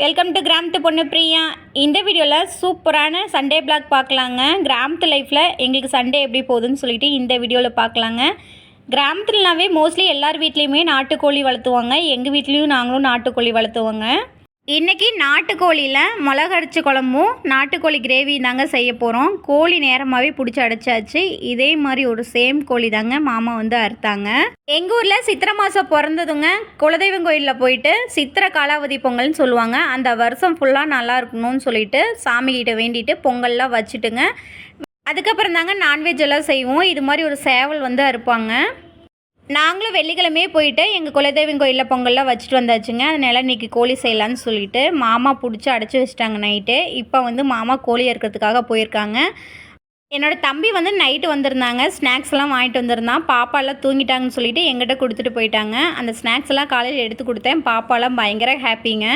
Welcome to கிராமத்து பொண்ணு பிரியா இந்த வீடியோவில் சூப்பரான சண்டே பிளாக் பார்க்கலாங்க. கிராமத்து லைஃப்பில் எங்களுக்கு சண்டே எப்படி போகுதுன்னு சொல்லிட்டு இந்த வீடியோவில் பார்க்கலாங்க. கிராமத்துலனாவே மோஸ்ட்லி எல்லார் வீட்லேயுமே நாட்டுக்கோழி வளர்த்துவாங்க. எங்கள் வீட்லேயும் நாங்களும் நாட்டுக்கோழி வளர்த்துவோங்க. இன்றைக்கி நாட்டுக்கோழியில் மிளகு குழம்பும் நாட்டுக்கோழி கிரேவி தாங்க செய்ய போகிறோம் கோழி நேரமாகவே பிடிச்சி அடைச்சாச்சு. இதே மாதிரி ஒரு சேம் கோழி தாங்க மாமா வந்து அறுத்தாங்க. எங்கள் ஊரில் சித்திரை மாதம் பிறந்ததுங்க. குலதெய்வம் கோயிலில் போயிட்டு சித்திரை காலாவதி பொங்கல்னு சொல்லுவாங்க. அந்த வருஷம் ஃபுல்லாக நல்லா இருக்கணும்னு சொல்லிட்டு சாமிகிட்ட வேண்டிட்டு பொங்கல்லாம் வச்சுட்டுங்க. அதுக்கப்புறம் தாங்க நான்வெஜ் எல்லாம் செய்வோம். இது மாதிரி ஒரு சேவல் வந்து அறுப்பாங்க. நாங்களும் வெள்ளிக்கிழமையே போயிட்டு எங்கள் குலதெய்வம் கோயிலில் பொங்கல்லாம் வச்சுட்டு வந்தாச்சுங்க. அதனால இன்றைக்கி கோழி செய்யலான்னு சொல்லிட்டு மாமா பிடிச்சி அடைச்சி வச்சிட்டாங்க நைட்டு. இப்போ வந்து மாமா கோழி அறுக்கிறதுக்காக போயிருக்காங்க. என்னோடய தம்பி வந்து நைட்டு வந்திருந்தாங்க. ஸ்நாக்ஸ் எல்லாம் வாங்கிட்டு வந்திருந்தான். பாப்பாலாம் தூங்கிட்டாங்கன்னு சொல்லிட்டு எங்கிட்ட கொடுத்துட்டு போயிட்டாங்க. அந்த ஸ்நாக்ஸ் எல்லாம் காலையில் எடுத்து கொடுத்தேன். பாப்பாலாம் பயங்கர ஹாப்பிங்க.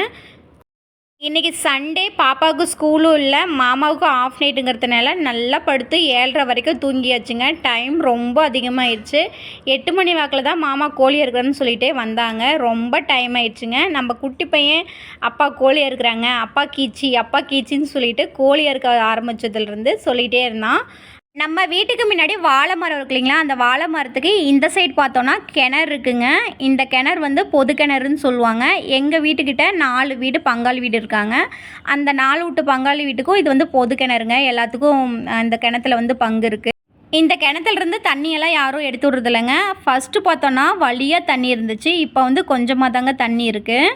இன்றைக்கி சண்டே பாப்பாவுக்கு ஸ்கூலும் இல்லை மாமாவுக்கும் ஆஃப் நைட்டுங்கிறதுனால நல்லா படுத்து ஏழரை வரைக்கும் தூங்கியாச்சுங்க. டைம் ரொம்ப அதிகமாகிடுச்சு எட்டு மணி வாக்கில் தான் மாமா கோழி இருக்கிறன்னு சொல்லிட்டே வந்தாங்க. ரொம்ப டைம் ஆயிடுச்சுங்க. நம்ம குட்டி பையன் அப்பா கோழி இருக்கிறாங்க அப்பா கீச்சி அப்பா கீச்சின்னு சொல்லிட்டு கோழி அறுக்க ஆரம்பித்ததுலேருந்து சொல்லிகிட்டே இருந்தான். நம்ம வீட்டுக்கு முன்னாடி வாழை மரம் இருக்கு இல்லைங்களா? அந்த வாழை மரத்துக்கு இந்த சைடு பார்த்தோன்னா கிணறு இருக்குங்க. இந்த கிணறு வந்து பொது கிணறுன்னு சொல்லுவாங்க. எங்கள் வீட்டுக்கிட்ட நாலு வீடு பங்காளி வீடு இருக்காங்க. அந்த நாலு வீட்டு பங்காளி வீட்டுக்கும் இது வந்து பொது கிணறுங்க. எல்லாத்துக்கும் இந்த கிணத்துல வந்து பங்கு இருக்குது இந்த கிணத்துலேருந்து தண்ணியெல்லாம் யாரும் எடுத்து விட்றது இல்லைங்க ஃபஸ்ட்டு பார்த்தோன்னா வழியாக தண்ணி இருந்துச்சு. இப்போ வந்து கொஞ்சமாக தாங்க தண்ணி இருக்குது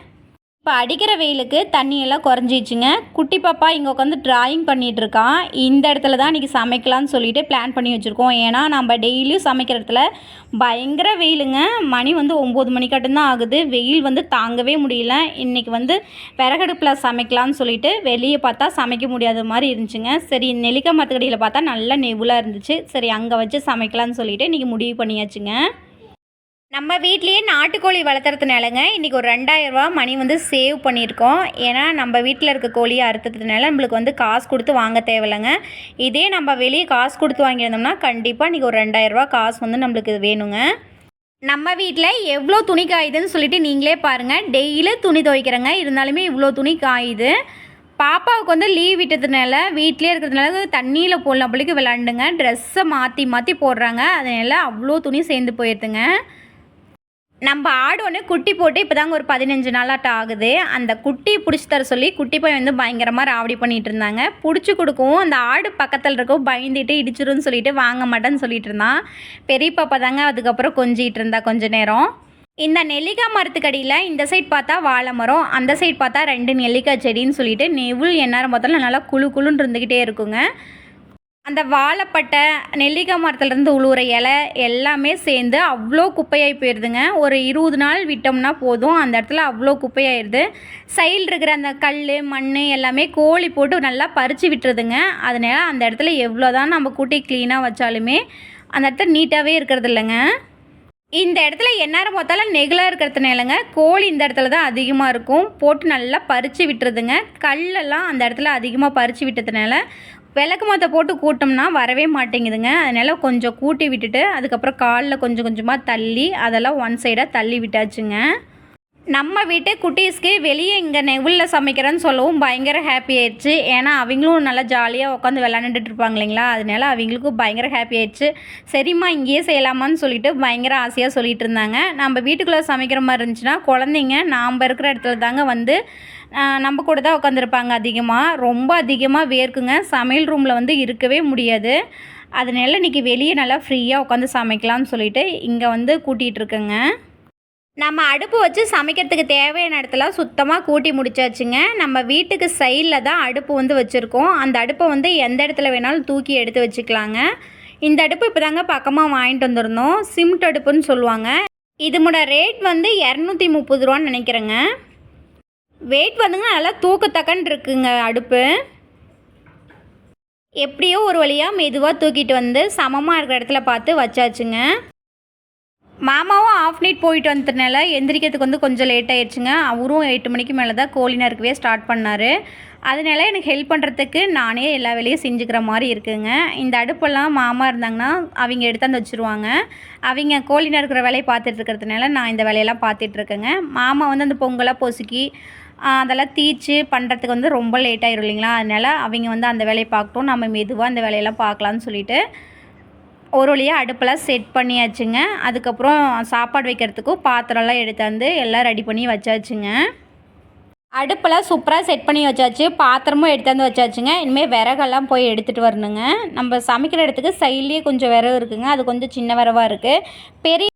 இப்போ அடிக்கிற வெயிலுக்கு தண்ணியெல்லாம் குறைஞ்சிச்சுங்க. குட்டி பாப்பா இங்கே உட்காந்து ட்ராயிங் பண்ணிகிட்ருக்கான் இந்த இடத்துல தான் இன்றைக்கி சமைக்கலாம்னு சொல்லிட்டு பிளான் பண்ணி வச்சுருக்கோம். ஏன்னா நம்ம டெய்லியும் சமைக்கிற இடத்துல பயங்கர வெயிலுங்க. மணி வந்து ஒம்பது மணிக்காட்டும் ஆகுது. வெயில் வந்து தாங்கவே முடியல. இன்றைக்கி வந்து விறகடுப்பில் சமைக்கலாம்னு சொல்லிட்டு வெளியே பார்த்தா சமைக்க முடியாத மாதிரி இருந்துச்சுங்க. சரி நெல்லிக்காய் மரத்துக்கடியில் பார்த்தா நல்லா நெவுலாக இருந்துச்சு. சரி அங்கே வச்சு சமைக்கலாம்னு சொல்லிட்டு இன்றைக்கி முடிவு பண்ணியாச்சுங்க. நம்ம வீட்லேயே நாட்டுக்கோழி வளர்த்துறதுனாலங்க இன்றைக்கி ஒரு ரெண்டாயிரரூவா மணி வந்து சேவ் பண்ணியிருக்கோம். ஏன்னா நம்ம வீட்டில் இருக்க கோழியை அறுத்ததுனால நம்மளுக்கு வந்து காசு கொடுத்து வாங்க தேவையில்லைங்க. இதே நம்ம வெளியே காசு கொடுத்து வாங்கியிருந்தோம்னா கண்டிப்பாக இன்றைக்கி ஒரு ரெண்டாயிரரூவா காசு வந்து நம்மளுக்கு வேணுங்க. நம்ம வீட்டில் எவ்வளோ துணி காயுதுன்னு சொல்லிட்டு நீங்களே பாருங்கள் டெய்லி துணி துவைக்கிறேங்க. இருந்தாலுமே இவ்வளோ துணி காயுது. பாப்பாவுக்கு வந்து லீவ் விட்டதுனால வீட்டிலே இருக்கிறதுனால தண்ணியில் போடலாம் பிள்ளைக்கு விளாண்டுங்க ட்ரெஸ்ஸை மாற்றி மாற்றி போடுறாங்க. அதனால அவ்வளோ துணி சேர்ந்து போயிடுதுங்க நம்ம ஆடு ஒன்று குட்டி போட்டு இப்போ தாங்க ஒரு பதினஞ்சு நாளாட்ட ஆகுது. அந்த குட்டி பிடிச்சி தர சொல்லி குட்டி போய் வந்து பயங்கரமாக ராவடி பண்ணிகிட்டு இருந்தாங்க. பிடிச்சி கொடுக்கவும் அந்த ஆடு பக்கத்தில் இருக்கவும் பயந்துட்டு இடிச்சிருன்னு சொல்லிட்டு வாங்க மாட்டேன்னு சொல்லிட்டு இருந்தான். பெரிய பாப்பா தாங்க அதுக்கப்புறம் கொஞ்சிட்டு இருந்தா கொஞ்ச நேரம். இந்த நெல்லிக்காய் மரத்துக்கடியில் இந்த சைட் பார்த்தா வாழை மரம் அந்த சைட் பார்த்தா ரெண்டு நெல்லிக்காய் செடின்னு சொல்லிட்டு நெவுள் எந்நேரம் பார்த்தாலும் நல்லா குழு குழுன்னு இருந்துக்கிட்டே இருக்குங்க. அந்த வாழைப்பட்டை நெல்லிக்காய் மரத்துலேருந்து உழுவுற இலை எல்லாமே சேர்ந்து அவ்வளோ குப்பையாகி போயிடுதுங்க ஒரு இருபது நாள் விட்டோம்னா போதும். அந்த இடத்துல அவ்வளோ குப்பையாயிடுது சைடில் இருக்கிற அந்த கல் மண் எல்லாமே கோழி போட்டு நல்லா பறித்து விட்டுருதுங்க. அதனால அந்த இடத்துல எவ்வளோ தான் நம்ம கூட்டி க்ளீனாக வச்சாலுமே அந்த இடத்துல நீட்டாகவே இருக்கிறது இல்லைங்க. இந்த இடத்துல எந்நேரம் பார்த்தாலும் நெகிலாக இருக்கிறதுனாலங்க கோழி இந்த இடத்துல தான் அதிகமாக இருக்கும். போட்டு நல்லா பறித்து விட்டுருதுங்க. கல்லெல்லாம் அந்த இடத்துல அதிகமாக பறித்து விட்டதுனால விளக்கு மாற்ற போட்டு கூட்டோம்னா வரவே மாட்டேங்குதுங்க. அதனால் கொஞ்சம் கூட்டி விட்டுட்டு அதுக்கப்புறம் காலில் கொஞ்சம் கொஞ்சமாக தள்ளி அதெல்லாம் ஒன் சைடாக தள்ளி விட்டாச்சுங்க. நம்ம வீட்டு குட்டீஸ்க்கு வெளியே இங்கே நெவுளில் சமைக்கிறேன்னு சொல்லவும் பயங்கர ஹாப்பி ஆயிடுச்சு. ஏன்னா அவங்களும் நல்லா ஜாலியாக உட்காந்து விளாண்டுட்டு இருப்பாங்க இல்லைங்களா? அதனால அவங்களுக்கும் பயங்கர ஹாப்பி ஆயிடுச்சு. சரிம்மா இங்கேயே செய்யலாமான்னு சொல்லிட்டு பயங்கர ஆசையாக சொல்லிட்டு இருந்தாங்க. நம்ம வீட்டுக்குள்ளே சமைக்கிற மாதிரி இருந்துச்சுன்னா குழந்தைங்க நாம் இருக்கிற இடத்துல தாங்க வந்து நம்ம கூட தான் உட்காந்துருப்பாங்க அதிகமாக ரொம்ப அதிகமாக வேர்க்குங்க. சமையல் ரூமில் வந்து இருக்கவே முடியாது. அதனால இன்றைக்கி வெளியே நல்லா ஃப்ரீயாக உட்காந்து சமைக்கலாம்னு சொல்லிட்டு இங்கே வந்து கூட்டிகிட்டு இருக்கேங்க. நம்ம அடுப்பு வச்சு சமைக்கிறதுக்கு தேவையான இடத்துல சுத்தமாக கூட்டி முடிச்சாச்சுங்க. நம்ம வீட்டுக்கு சைடில் தான் அடுப்பு வந்து வச்சுருக்கோம். அந்த அடுப்பை வந்து எந்த இடத்துல வேணாலும் தூக்கி எடுத்து வச்சுக்கலாங்க. இந்த அடுப்பு இப்போ தாங்க பக்கமாக வாங்கிட்டு வந்துருந்தோம். சிம்ட் அடுப்புன்னு சொல்லுவாங்க. இதுமோட ரேட் வந்து இரநூத்தி முப்பது ரூபான்னு நினைக்கிறேங்க. வெயிட் வந்துங்க நல்லா தூக்கத்தக்கன்னு இருக்குங்க அடுப்பு. எப்படியோ ஒரு வழியாக மெதுவாக தூக்கிட்டு வந்து சமமாக இருக்கிற இடத்துல பார்த்து வச்சாச்சுங்க. மாமாவும் ஆஃப் நைட் போயிட்டு வந்ததுனால எந்திரிக்கிறதுக்கு வந்து கொஞ்சம் லேட் ஆயிடுச்சுங்க. அவரும் எட்டு மணிக்கு மேலே தான் கோழி நறுக்கவே ஸ்டார்ட் பண்ணார். அதனால எனக்கு ஹெல்ப் பண்ணுறதுக்கு நானே எல்லா வேலையும் செஞ்சுக்கிற மாதிரி இருக்குங்க. இந்த அடுப்பெல்லாம் மாமா இருந்தாங்கன்னா அவங்க எடுத்தாந்து வச்சுருவாங்க. அவங்க கோழி நறுக்கிற வேலையை பார்த்துட்டு இருக்கிறதுனால நான் இந்த வேலையெல்லாம் பார்த்துட்ருக்கேங்க மாமா வந்து அந்த பொங்கலாக பொசுக்கி அதெல்லாம் தீச்சு பண்ணுறதுக்கு வந்து ரொம்ப லேட் ஆயிரும் இல்லைங்களா? அதனால் அவங்க வந்து அந்த வேலையை பார்க்கட்டும். நம்ம மெதுவாக அந்த வேலையெல்லாம் பார்க்கலான்னு சொல்லிட்டு ஒரு வழியாக அடுப்பெல்லாம் செட் பண்ணியாச்சுங்க. அதுக்கப்புறம் சாப்பாடு வைக்கிறதுக்கும் பாத்திரம்லாம் எடுத்தாந்து எல்லாம் ரெடி பண்ணி வச்சாச்சுங்க. அடுப்பெல்லாம் சூப்பராக செட் பண்ணி வச்சாச்சு. பாத்திரமும் எடுத்தாந்து வச்சாச்சுங்க. இனிமேல் விறகெல்லாம் போய் எடுத்துகிட்டு வரணுங்க. நம்ம சமைக்கிற இடத்துக்கு சைட்லேயே கொஞ்சம் விறகு இருக்குங்க. அது கொஞ்சம் சின்ன விறவாக இருக்குது பெரிய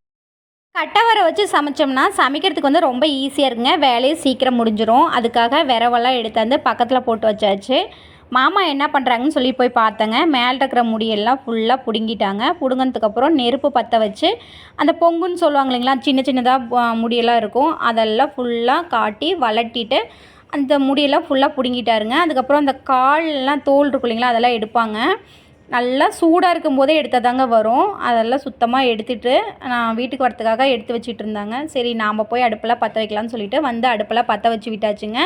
கட்டை வர வச்சு சமைச்சோம்னா சமைக்கிறதுக்கு வந்து ரொம்ப ஈஸியாக இருக்குங்க. வேலையும் சீக்கிரம் முடிஞ்சிடும் அதுக்காக விறவெல்லாம் எடுத்தாந்து பக்கத்தில் போட்டு வச்சாச்சு. மாமா என்ன பண்ணுறாங்கன்னு சொல்லி போய் பார்த்தேங்க. மேலே இருக்கிற முடியெல்லாம் ஃபுல்லாக பிடுங்கிட்டாங்க. பிடுங்கினதுக்கப்புறம் நெருப்பு பற்ற வச்சு அந்த பொங்குன்னு சொல்லுவாங்க இல்லைங்களா சின்ன சின்னதாக முடியெல்லாம் இருக்கும். அதெல்லாம் ஃபுல்லாக காட்டி வளட்டிட்டு அந்த முடியெல்லாம் ஃபுல்லாக பிடுங்கிட்டாருங்க. அதுக்கப்புறம் அந்த கால்லாம் தோல் இருக்கும் இல்லைங்களா அதெல்லாம் எடுப்பாங்க. நல்லா சூடாக இருக்கும் போதே எடுத்தால் தாங்க வரும். அதெல்லாம் சுத்தமாக எடுத்துட்டு நான் வீட்டுக்கு வரத்துக்காக எடுத்து வச்சிட்டு இருந்தாங்க சரி நாம் போய் அடுப்பெல்லாம் பற்ற வைக்கலாம்னு சொல்லிட்டு வந்து அடுப்பெல்லாம் பற்ற வச்சு விட்டாச்சுங்க.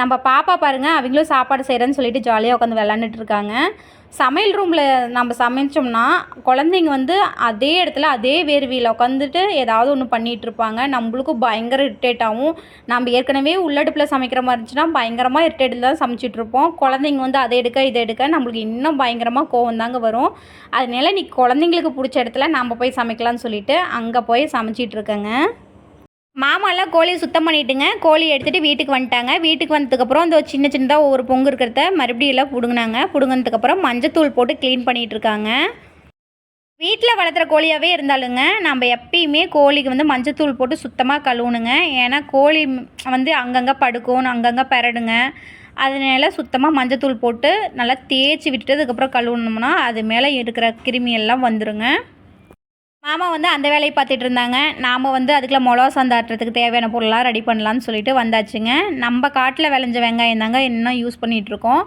நம்ம பாப்பா பாருங்கள் அவங்களும் சாப்பாடு செய்கிறேன்னு சொல்லிட்டு ஜாலியாக உட்காந்து விளாண்டுட்டு இருக்காங்க. சமையல் ரூமில் நம்ம சமைச்சோம்னா குழந்தைங்க வந்து அதே இடத்துல அதே வேர்வியில் உட்காந்துட்டு ஏதாவது ஒன்று பண்ணிகிட்டு இருப்பாங்க. நம்மளுக்கும் பயங்கர இரிட்டேட் ஆகும் நம்ம ஏற்கனவே உள்ளடுப்பில் சமைக்கிற மாதிரி இருந்துச்சுன்னா பயங்கரமாக இரிட்டேட்டில் தான் சமைச்சிட்டு இருப்போம். குழந்தைங்க வந்து அதை எடுக்க இதை எடுக்க நம்மளுக்கு இன்னும் பயங்கரமாக கோவம் தாங்க வரும். அதனால நீ குழந்தைங்களுக்கு பிடிச்ச இடத்துல நம்ம போய் சமைக்கலாம்னு சொல்லிட்டு அங்கே போய் சமைச்சிட்ருக்கேங்க மாமாலாம் கோழியை சுத்தம் பண்ணிட்டுங்க. கோழி எடுத்துகிட்டு வீட்டுக்கு வந்துட்டாங்க. வீட்டுக்கு வந்ததுக்கப்புறம் இந்த சின்ன சின்னதாக ஒவ்வொரு பொங்கு இருக்கிறத மறுபடியும் எல்லாம் பிடுங்கினாங்க. பிடுங்கினதுக்கப்புறம் மஞ்சத்தூள் போட்டு க்ளீன் பண்ணிகிட்டு இருக்காங்க வீட்டில் வளர்த்துற கோழியாகவே இருந்தாலுங்க நம்ம எப்பயுமே கோழிக்கு வந்து மஞ்சத்தூள் போட்டு சுத்தமாக கழுவணுங்க. ஏன்னா கோழி வந்து அங்கங்கே படுக்கும் அங்கங்கே பெரடுங்க. அதனால சுத்தமாக மஞ்சத்தூள் போட்டு நல்லா தேய்ச்சி விட்டுட்டு அதுக்கப்புறம் கழுவுனோம்னா அது மேலே இருக்கிற கிருமியெல்லாம் வந்துடுங்க மாமா வந்து அந்த வேலையை பார்த்துட்டு இருந்தாங்க. நாம் வந்து அதுக்குள்ள மிளகா சந்தாட்டுறதுக்கு தேவையான பொருளெலாம் ரெடி பண்ணலான்னு சொல்லிட்டு வந்தாச்சுங்க. நம்ம காட்டில் விளைஞ்ச வெங்காயம் தாங்க இன்னும் யூஸ் பண்ணிகிட்ருக்கோம்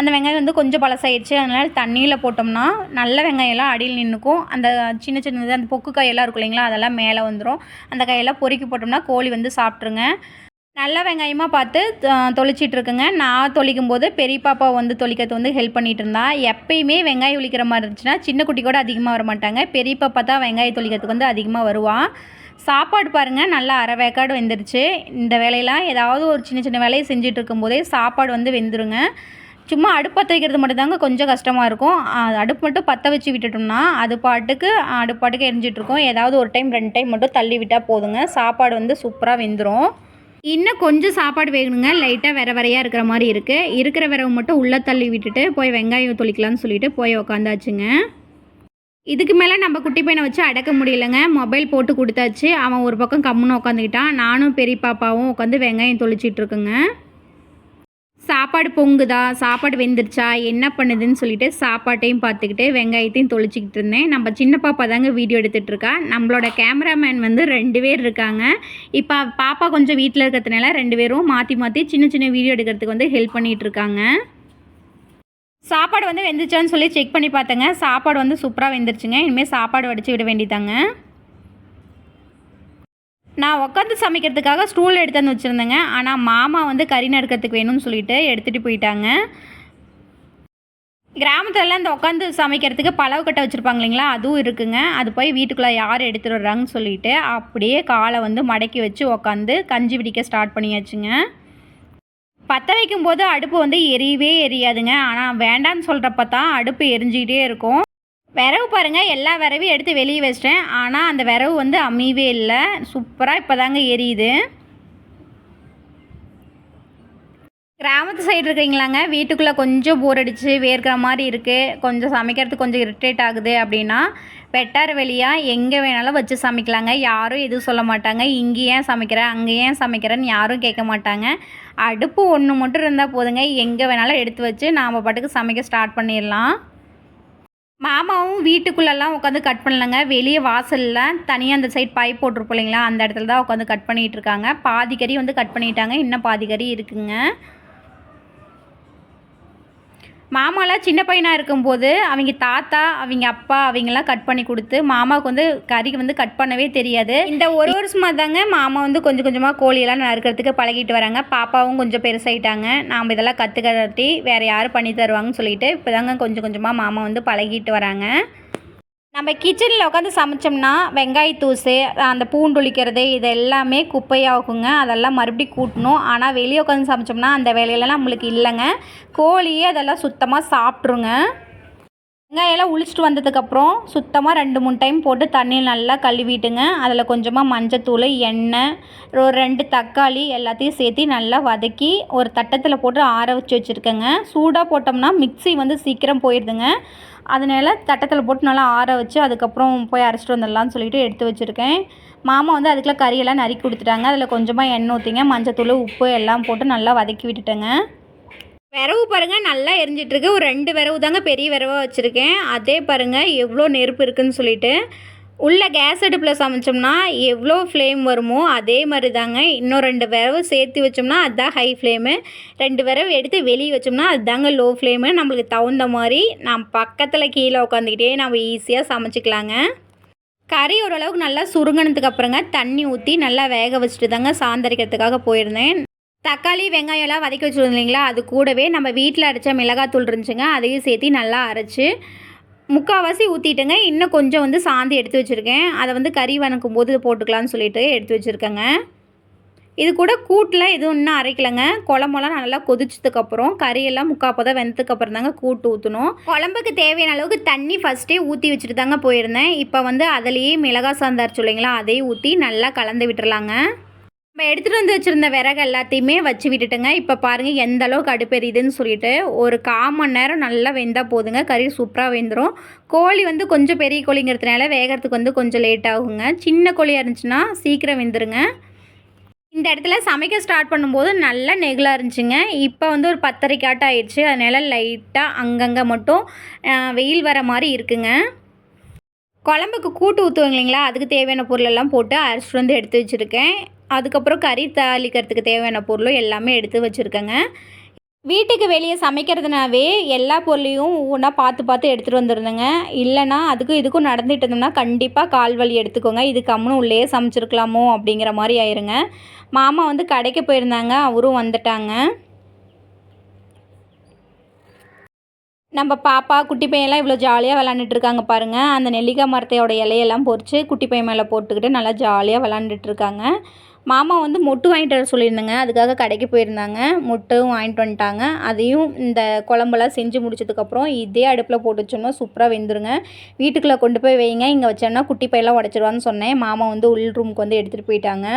அந்த வெங்காயம் வந்து கொஞ்சம் பழசாயிடுச்சு. அதனால் தண்ணியில் போட்டோம்னா நல்ல வெங்காயம்லாம் அடியில் நின்றுக்கும் அந்த சின்ன சின்னது அந்த பொக்கு காயெல்லாம் இருக்கும் இல்லைங்களா? அதெல்லாம் மேலே வந்துடும் அந்த காயெல்லாம் பொறுக்கி போட்டோம்னா கோழி வந்து சாப்பிட்ருங்க நல்ல வெங்காயமாக பார்த்து தொளிச்சிட்ருக்குங்க. நான் தொளிக்கும் போது பெரிய பாப்பா வந்து தொளிக்கிறது வந்து ஹெல்ப் பண்ணிகிட்டு இருந்தா எப்பயுமே வெங்காயம் ஒழிக்கிற மாதிரி இருந்துச்சுன்னா சின்ன குட்டி கூட அதிகமாக வர மாட்டாங்க பெரிய பாப்பா தான் வெங்காயம் தொளிக்கிறதுக்கு வந்து அதிகமாக வருவான் சாப்பாடு பாருங்கள் நல்லா அரை வேக்காடு வெந்துருச்சு. இந்த வேலையெல்லாம் ஏதாவது ஒரு சின்ன சின்ன வேலையை செஞ்சுட்டு இருக்கும்போதே சாப்பாடு வந்து வெந்துருங்க. சும்மா அடுப்பு பற்ற வைக்கிறது மட்டும்தாங்க கொஞ்சம் கஷ்டமாக இருக்கும். அடுப்பு மட்டும் பற்ற வச்சு விட்டுட்டோம்னா அது பாட்டுக்கு அடுப்பாட்டுக்கு எரிஞ்சிட்ருக்கோம். ஏதாவது ஒரு டைம் ரெண்டு டைம் மட்டும் தள்ளி விட்டால் போதுங்க. சாப்பாடு வந்து சூப்பராக வெந்துடும் இன்னும் கொஞ்சம் சாப்பாடு வேணுங்க லைட்டாக வேற வரையாக இருக்கிற மாதிரி இருக்குது இருக்கிற விரவை மட்டும் உள்ளே தள்ளி விட்டுட்டு போய் வெங்காயம் தொளிக்கலாம்னு சொல்லிட்டு போய் உக்காந்தாச்சுங்க. இதுக்கு மேலே நம்ம குட்டி பையனை வச்சு அடக்க முடியலைங்க. மொபைல் போட்டு கொடுத்தாச்சு. அவன் ஒரு பக்கம் கம்முன்னு உட்காந்துக்கிட்டான் நானும் பெரிய பாப்பாவும் உட்காந்து வெங்காயம் தொளிச்சிட்ருக்குங்க இருக்குங்க. சாப்பாடு பொங்குதா? சாப்பாடு வெந்துருச்சா? என்ன பண்ணுதுன்னு சொல்லிட்டு சாப்பாட்டையும் பார்த்துக்கிட்டு வெங்காயத்தையும் தொளிச்சிக்கிட்டு இருந்தேன். நம்ம சின்ன பாப்பா தாங்க வீடியோ எடுத்துகிட்ருக்கா நம்மளோட கேமராமேன் வந்து ரெண்டு பேர் இருக்காங்க. இப்போ பாப்பா கொஞ்சம் வீட்டில் இருக்கிறதுனால ரெண்டு பேரும் மாற்றி மாற்றி சின்ன சின்ன வீடியோ எடுக்கிறதுக்கு வந்து ஹெல்ப் பண்ணிகிட்டு இருக்காங்க. சாப்பாடு வந்து வெந்துச்சான்னு சொல்லி செக் பண்ணி பார்த்தேங்க. சாப்பாடு வந்து சூப்பராக வெந்துருச்சுங்க. இனிமேல் சாப்பாடு வடித்து விட வேண்டியதாங்க நான் உட்காந்து சமைக்கிறதுக்காக ஸ்டூல் வந்து வச்சுருந்தேங்க. ஆனால் மாமா வந்து கறி நறுக்கிறதுக்கு வேணும்னு சொல்லிட்டு எடுத்துகிட்டு போயிட்டாங்க. கிராமத்துலலாம் இந்த உட்காந்து சமைக்கிறதுக்கு பழவு கட்டை வச்சுருப்பாங்க இல்லைங்களா? அதுவும் இருக்குங்க. அது போய் வீட்டுக்குள்ளே யார் எடுத்துகிட்டு வர்றாங்கன்னு சொல்லிட்டு அப்படியே காலை வந்து மடக்கி வச்சு உட்காந்து கஞ்சி பிடிக்க ஸ்டார்ட் பண்ணியாச்சுங்க. பற்ற வைக்கும்போது அடுப்பு வந்து எரியவே எரியாதுங்க. ஆனால் வேண்டான்னு சொல்கிறப்ப தான் அடுப்பு எரிஞ்சிக்கிட்டே இருக்கும். விரவு பாருங்கள் எல்லா விரவையும் எடுத்து வெளியே வச்சிட்டேன். ஆனால் அந்த விரவு வந்து அமையவே இல்லை. சூப்பராக இப்போ தாங்க எரியுது. கிராமத்து சைடு இருக்கீங்களாங்க வீட்டுக்குள்ளே கொஞ்சம் போர் அடித்து வேர்க்கிற மாதிரி இருக்குது கொஞ்சம் சமைக்கிறதுக்கு கொஞ்சம் இரிட்டேட் ஆகுது அப்படின்னா வெட்டார் வெளியாக எங்கே வேணாலும் வச்சு சமைக்கலாங்க. யாரும் எதுவும் சொல்ல மாட்டாங்க. இங்கே ஏன் சமைக்கிற? அங்கே ஏன் சமைக்கிறேன்னு யாரும் கேட்க மாட்டாங்க. அடுப்பு ஒன்று மட்டும் இருந்தால் போதுங்க. எங்கே வேணாலும் எடுத்து வச்சு நாம் பாட்டுக்கு சமைக்க ஸ்டார்ட் பண்ணிடலாம். மாமாவும் வீட்டுக்குள்ளெல்லாம் உட்காந்து கட் பண்ணலங்க. வெளியே வாசலில் தனியாக அந்த சைட் பைப் போட்டிருப்போம் இல்லைங்களா? அந்த இடத்துல தான் உட்காந்து கட் பண்ணிகிட்டு இருக்காங்க. பாதி கறி வந்து கட் பண்ணிட்டாங்க. இன்னும் பாதி கறி இருக்குங்க. மாமாலாம் சின்ன பையனாக இருக்கும்போது அவங்க தாத்தா அவங்க அப்பா அவங்கெல்லாம் கட் பண்ணி கொடுத்து மாமாவுக்கு வந்து கறி வந்து கட் பண்ணவே தெரியாது. இந்த ஒரு வருஷமாக தாங்க மாமா வந்து கொஞ்சம் கொஞ்சமாக கோழியெல்லாம் நறுக்கிறதுக்கு பழகிட்டு வராங்க. பாப்பாவும் கொஞ்சம் பெருசாகிட்டாங்க நாம் இதெல்லாம் கற்றுக்கட்டி வேறு யார் பண்ணி தருவாங்கன்னு சொல்லிட்டு இப்போ தாங்க கொஞ்சம் கொஞ்சமாக மாமா வந்து பழகிட்டு வராங்க. நம்ம கிச்சனில் உட்காந்து சமைச்சோம்னா வெங்காயத்தூசு அந்த பூண்டுளிக்கிறது இது எல்லாமே குப்பையாகுங்க. அதெல்லாம் மறுபடியும் கூட்டணும். ஆனால் வெளியே உட்காந்து சமைச்சோம்னா அந்த வேலையெல்லாம் நம்மளுக்கு இல்லைங்க. கோழியே அதெல்லாம் சுத்தமாக சாப்பிட்ருங்க வெங்காயெல்லாம் உளிச்சிட்டு வந்ததுக்கப்புறம் சுத்தமாக ரெண்டு மூணு டைம் போட்டு தண்ணியில் நல்லா கழுவிட்டுங்க. அதில் கொஞ்சமாக மஞ்சத்தூள் எண்ணெய் ஒரு ரெண்டு தக்காளி எல்லாத்தையும் சேர்த்து நல்லா வதக்கி ஒரு தட்டத்தில் போட்டு ஆற வச்சு வச்சுருக்கேங்க. சூடாக போட்டோம்னா மிக்ஸி வந்து சீக்கிரம் போயிடுதுங்க அதனால் தட்டத்தில் போட்டு நல்லா ஆற வச்சு அதுக்கப்புறம் போய் அரைச்சிட்டு வந்துடலாம்னு சொல்லிட்டு எடுத்து வச்சுருக்கேன். மாமா வந்து அதுக்குள்ளே கறியெல்லாம் நறுக்கி கொடுத்துட்டாங்க. அதில் கொஞ்சமாக எண்ணெய் ஊற்றிங்க மஞ்சத்தூள் உப்பு எல்லாம் போட்டு நல்லா வதக்கி விட்டுட்டேங்க. விரவு பாருங்கள் நல்லா எரிஞ்சிட்ருக்கு ஒரு ரெண்டு விரவு தாங்க பெரிய விரவாக வச்சுருக்கேன். அதே பாருங்கள் எவ்வளோ நெருப்பு இருக்குதுன்னு சொல்லிட்டு. உள்ளே கேஸ் அடுப்பில் சமைச்சோம்னா எவ்வளோ ஃப்ளேம் வருமோ அதே மாதிரி தாங்க இன்னும் ரெண்டு விரவு சேர்த்து வச்சோம்னா அதுதான் ஹை ஃப்ளேமு ரெண்டு விரவு எடுத்து வெளியே வச்சோம்னா அதுதாங்க லோ ஃப்ளேமு நம்மளுக்கு தகுந்த மாதிரி நான் பக்கத்தில் கீழே உட்காந்துக்கிட்டே நம்ம ஈஸியாக சமைச்சிக்கலாங்க. கறி ஓரளவுக்கு நல்லா சுருங்கினதுக்கு அப்புறங்க தண்ணி ஊற்றி நல்லா வேக வச்சுட்டு தாங்க சாந்தரிக்கிறதுக்காக போயிருந்தேன். தக்காளி வெங்காயம்லாம் வதக்கி வச்சுருந்தோம் இல்லைங்களா? அது கூடவே நம்ம வீட்டில் அரைச்ச மிளகாத்தூள் இருந்துச்சுங்க. அதையும் சேர்த்து நல்லா அரைச்சி முக்கால்வாசி ஊற்றிட்டுங்க இன்னும் கொஞ்சம் வந்து சாந்து எடுத்து வச்சுருக்கேன். அதை வந்து கறி வணக்கும் போது போட்டுக்கலாம்னு சொல்லிட்டு எடுத்து வச்சுருக்கேங்க. இது கூட கூட்டில் எதுவும் இன்னும் அரைக்கலைங்க. குழம்பெல்லாம் நல்லா கொதிச்சதுக்கப்புறம் கறியெல்லாம் முக்கால் பதம் வெந்ததுக்கப்புறம் தாங்க கூட்டு ஊற்றணும் குழம்புக்கு தேவையான அளவுக்கு தண்ணி ஃபஸ்ட்டே ஊற்றி வச்சுட்டு தாங்க போயிருந்தேன். இப்போ வந்து அதுலேயே மிளகா சாந்தார் சொல்லிங்களா அதையும் ஊற்றி நல்லா கலந்து விட்டுறலாங்க. நம்ம எடுத்துகிட்டு வந்து வச்சுருந்த விறகு எல்லாத்தையுமே வச்சு விட்டுட்டுங்க. இப்போ பாருங்கள் எந்த அளவுக்கு அடுப்பெரியுதுன்னு சொல்லிட்டு ஒரு கால் மணி நேரம் நல்லா வெந்தால் போதுங்க. கறி சூப்பராக வெந்துடும் கோழி வந்து கொஞ்சம் பெரிய கோழிங்கிறதுனால வேகிறதுக்கு வந்து கொஞ்சம் லேட் ஆகுங்க. சின்ன கோழியாக இருந்துச்சுன்னா சீக்கிரம் வெந்துருங்க. இந்த இடத்துல சமைக்க ஸ்டார்ட் பண்ணும்போது நல்லா நெகிலாக இருந்துச்சுங்க. இப்போ வந்து ஒரு பத்தரைக்காட்டம் ஆயிடுச்சு. அதனால் லைட்டாக அங்கங்கே மட்டும் வெயில் வர மாதிரி இருக்குங்க. குழம்புக்கு கூட்டு ஊற்றுவாங்க இல்லைங்களா? அதுக்கு தேவையான பொருளெல்லாம் போட்டு அரைச்சிட்டு வந்து எடுத்து வச்சுருக்கேன். அதுக்கப்புறம் கறி தாளிக்கிறதுக்கு தேவையான பொருளும் எல்லாமே எடுத்து வச்சுருக்கேங்க. வீட்டுக்கு வெளியே சமைக்கிறதுனாவே எல்லா பொருளையும் ஒவ்வொன்றா பார்த்து பார்த்து எடுத்துகிட்டு வந்துருந்தேங்க இல்லைனா அதுக்கும் இதுக்கும் நடந்துட்டு இருந்தோம்னா கண்டிப்பாக கால் வலி எடுத்துக்கோங்க. இது கம்முன்னு உள்ளே சமைச்சிருக்கலாமோ அப்படிங்கிற மாதிரி ஆயிருங்க. மாமா வந்து கடைக்கு போயிருந்தாங்க. அவரும் வந்துட்டாங்க. நம்ம பாப்பா குட்டி பையன்லாம் இவ்வளோ ஜாலியாக விளாண்டுட்டு இருக்காங்க பாருங்கள் அந்த நெல்லிக்காய் மரத்தையோட இலையெல்லாம் பொறிச்சு குட்டி பையன் மேலே போட்டுக்கிட்டு நல்லா ஜாலியாக விளாண்டுட்டு இருக்காங்க. மாமா வந்து மொட்டு வாங்கிட்டு வர சொல்லியிருந்தேங்க. அதுக்காக கடைக்கு போயிருந்தாங்க. மொட்டும் வாங்கிட்டு வந்துட்டாங்க. அதையும் இந்த குழம்பெல்லாம் செஞ்சு முடிச்சதுக்கப்புறம் இதே அடுப்பில் போட்டு வச்சோம்னா சூப்பராக வெந்துருங்க. வீட்டுக்குள்ளே கொண்டு போய் வைங்க. இங்கே வச்சோம்னா குட்டி பையெல்லாம் உடச்சிருவான்னு சொன்னேன். மாமா வந்து உள் ரூமுக்கு வந்து எடுத்துகிட்டு போயிட்டாங்க.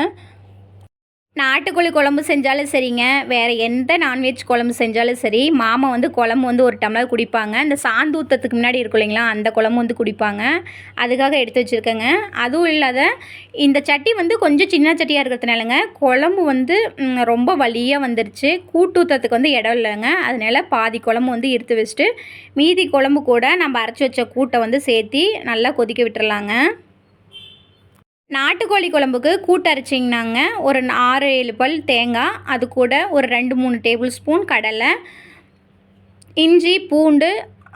நாட்டுக்கோழி குழம்பு செஞ்சாலும் சரிங்க. வேறு எந்த நான்வெஜ் குழம்பு செஞ்சாலும் சரி மாமா வந்து குழம்பு வந்து ஒரு டம்ளர் குடிப்பாங்க. இந்த சாந்து ஊற்றத்துக்கு முன்னாடி இருக்கும் இல்லைங்களா அந்த குழம்பு வந்து குடிப்பாங்க. அதுக்காக எடுத்து வச்சுருக்கேங்க. அதுவும் இல்லாத இந்த சட்டி வந்து கொஞ்சம் சின்ன சட்டியாக இருக்கிறதுனாலங்க குழம்பு வந்து ரொம்ப வலியாக வந்துருச்சு. கூட்டூத்தத்துக்கு ஊற்றத்துக்கு வந்து இடம் இல்லைங்க. அதனால் பாதி குழம்பு வந்து எடுத்து வச்சுட்டு மீதி குழம்பு கூட நம்ம அரைச்சி வச்ச கூட்டை வந்து சேர்த்தி நல்லா கொதிக்க விட்டுறலாங்க. நாட்டுக்கோழி குழம்புக்கு கூட்டரைச்சிங்கனாங்க. ஒரு ஆறு ஏழு பல் தேங்காய் அது கூட ஒரு ரெண்டு மூணு டேபிள் ஸ்பூன் கடலை இஞ்சி பூண்டு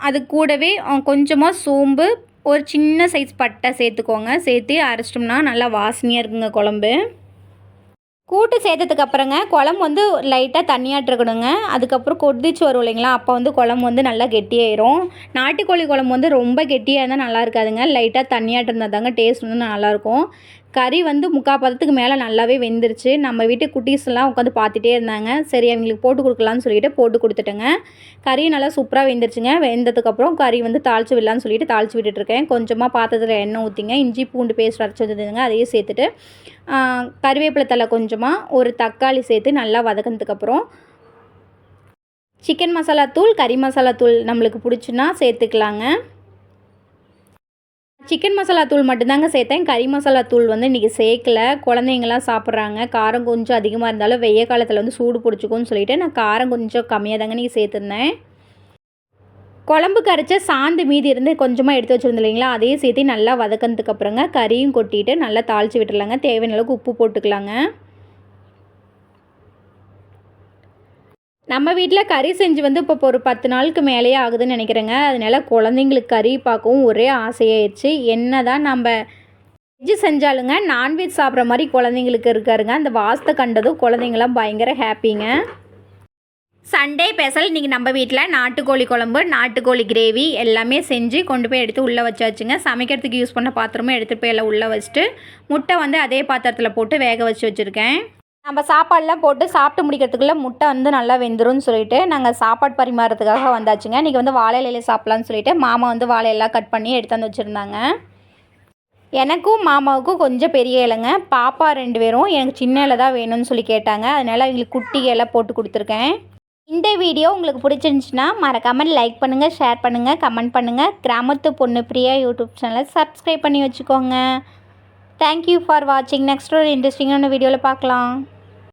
அது கூடவே கொஞ்சமாக சோம்பு ஒரு சின்ன சைஸ் பட்டை சேர்த்துக்கோங்க. சேர்த்து அரைச்சிட்டோம்னா நல்லா வாசனையாக இருக்குங்க குழம்பு. கூட்டு சேர்த்ததுக்கு அப்புறங்க குழம்பு வந்து லைட்டாக தண்ணியாட்டிருக்கணுங்க. அதுக்கப்புறம் கொதிச்சு வரும் இல்லைங்களா? அப்போ வந்து குழம்பு வந்து நல்லா கெட்டியாயிரும். நாட்டுக்கோழி குழம்பு வந்து ரொம்ப கெட்டியாக இருந்தால் நல்லா இருக்காதுங்க. லைட்டாக தண்ணியாட்டிருந்தால் தாங்க டேஸ்ட் வந்து நல்லாயிருக்கும் கறி வந்து முக்கால் பதத்துக்கு மேலே நல்லாவே வெந்துருச்சு. நம்ம வீட்டு குட்டீஸ்லாம் உட்காந்து பார்த்துட்டே இருந்தாங்க. சரி அவங்களுக்கு போட்டு கொடுக்கலான்னு சொல்லிட்டு போட்டு கொடுத்துட்டேங்க. கறி நல்லா சூப்பராக வெந்துருச்சுங்க. வெந்ததுக்கப்புறம் கறி வந்து தாளித்து விடலான்னு சொல்லிட்டு தாளித்து விட்டுட்ருக்கேன். கொஞ்சமாக பாத்திரத்தில் எண்ணெய் ஊற்றிங்க இஞ்சி பூண்டு பேஸ்ட் அரைச்சி வந்ததுங்க அதையும் சேர்த்துட்டு கறிவேப்பிலை தலை கொஞ்சமாக ஒரு தக்காளி சேர்த்து நல்லா வதக்கினதுக்கப்புறம் சிக்கன் மசாலா தூள் கறி மசாலா தூள் நம்மளுக்கு பிடிச்சுன்னா சேர்த்துக்கலாங்க. சிக்கன் மசாலா தூள் மட்டும்தாங்க சேர்த்தேன். கறி மசாலா தூள் வந்து இன்றைக்கி சேர்க்கல. குழந்தைங்களாம் சாப்பிட்றாங்க. காரம் கொஞ்சம் அதிகமாக இருந்தாலும் வெய்ய காலத்தில் வந்து சூடு பிடிச்சிக்கும்னு சொல்லிவிட்டு நான் காரம் கொஞ்சம் கம்மியாக தாங்க நீங்கள் சேர்த்துருந்தேன். குழம்பு கரைச்ச சாந்து மீதி இருந்து கொஞ்சமாக எடுத்து வச்சுருந்தோம் இல்லைங்களா? அதையும் சேர்த்து நல்லா வதக்கினதுக்கப்புறங்க கறியும் கொட்டிட்டு நல்லா தாளித்து விட்டுடலாங்க தேவையான அளவுக்கு உப்பு போட்டுக்கலாங்க. நம்ம வீட்டில் கறி செஞ்சு வந்து இப்போ ஒரு பத்து நாளுக்கு மேலேயே ஆகுதுன்னு நினைக்கிறேங்க. அதனால குழந்தைங்களுக்கு கறி பார்க்கவும் ஒரே ஆசையாயிடுச்சு என்ன தான் நம்ம வெஜ்ஜு செஞ்சாலுங்க நான்வெஜ் சாப்பிட்ற மாதிரி குழந்தைங்களுக்கு இருக்காருங்க. அந்த வாசத்தை கண்டதும் குழந்தைங்களாம் பயங்கர ஹாப்பிங்க சண்டே ஸ்பெஷல் இன்றைக்கி நம்ம வீட்டில் நாட்டுக்கோழி குழம்பு நாட்டுக்கோழி கிரேவி எல்லாமே செஞ்சு கொண்டு போய் எடுத்து உள்ளே வச்சாச்சுங்க. சமைக்கிறதுக்கு யூஸ் பண்ண பாத்திரமும் எடுத்துகிட்டு போய் எல்லாம் உள்ளே வச்சுட்டு முட்டை வந்து அதே பாத்திரத்தில் போட்டு வேக வச்சு வச்சுருக்கேன். நம்ம சாப்பாடெலாம் போட்டு சாப்பிட்டு முடிக்கிறதுக்குள்ளே முட்டை வந்து நல்லா வெந்துரும்னு சொல்லிட்டு நாங்கள் சாப்பாடு பரிமாறதுக்காக வந்தாச்சுங்க. இன்றைக்கி வந்து வாழை இலையில சாப்பிட்லான்னு சொல்லிட்டு மாமா வந்து வாழையெல்லாம் கட் பண்ணி எடுத்து வந்து வச்சுருந்தாங்க. எனக்கும் மாமாவுக்கும் கொஞ்சம் பெரிய இலைங்க. பாப்பா ரெண்டு பேரும் எனக்கு சின்ன இலை தான் வேணும்னு சொல்லி கேட்டாங்க. அதனால் இவங்களுக்கு குட்டி இலை போட்டு கொடுத்துருக்கேன். இந்த வீடியோ உங்களுக்கு பிடிச்சிருந்துச்சுன்னா மறக்காமல் லைக் பண்ணுங்கள் ஷேர் பண்ணுங்கள் கமெண்ட் பண்ணுங்கள் கிராமத்து பொண்ணு பிரியா யூடியூப் சேனலை சப்ஸ்கிரைப் பண்ணி வச்சுக்கோங்க. தேங்க்யூ ஃபார் வாட்சிங் நெக்ஸ்ட் ஒரு இன்ட்ரெஸ்டிங்கான வீடியோவில் பார்க்கலாம்.